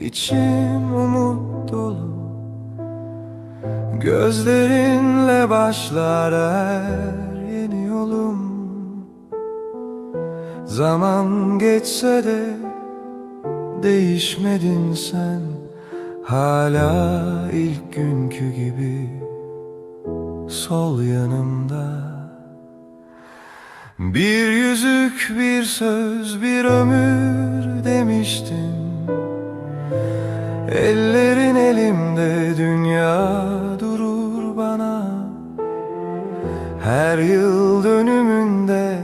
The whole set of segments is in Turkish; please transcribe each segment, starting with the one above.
içim umut dolu. Gözlerinle başlar her yeni yolum. Zaman geçse de değişmedin sen. Hala ilk günkü gibi sol yanımda Bir yüzük, bir söz, bir ömür demiştin. Ellerin elimde dünya durur bana. Her yıl dönümünde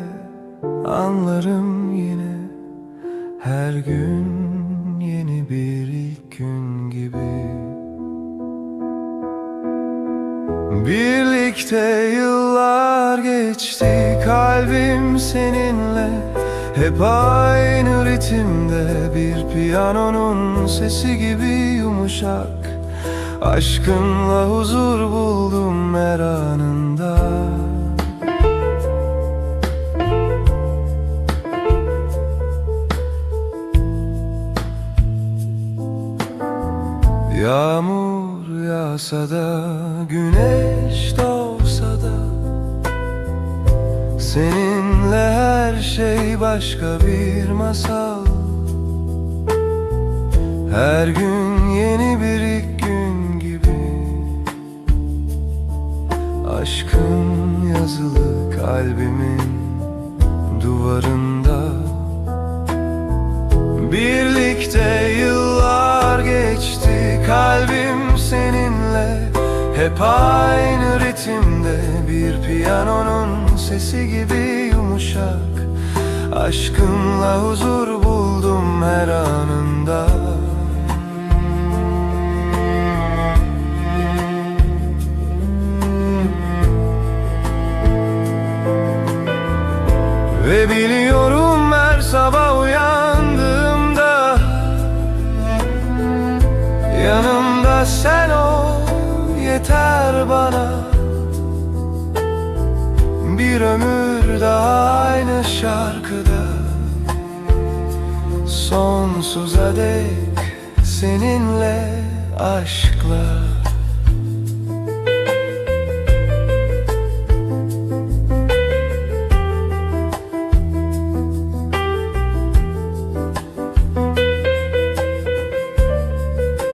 anlarım yine. Her gün yeni bir ilk gün Birlikte yıllar geçti kalbim seninle. Hep aynı ritimde bir piyanonun sesi gibi yumuşak. Aşkınla huzur buldum her anında Yağmur yağsa da güneş doğsa da Seninle her şey başka bir masal. Her gün yeni bir ilk gün gibi Aşkın yazılı kalbimin duvarında. Birlikte Hep aynı ritimde bir piyanonun sesi gibi yumuşak. Aşkınla huzur buldum her anında. Ve biliyorum yeter bana. Bir ömür daha aynı şarkıda. Sonsuza dek seninle aşkla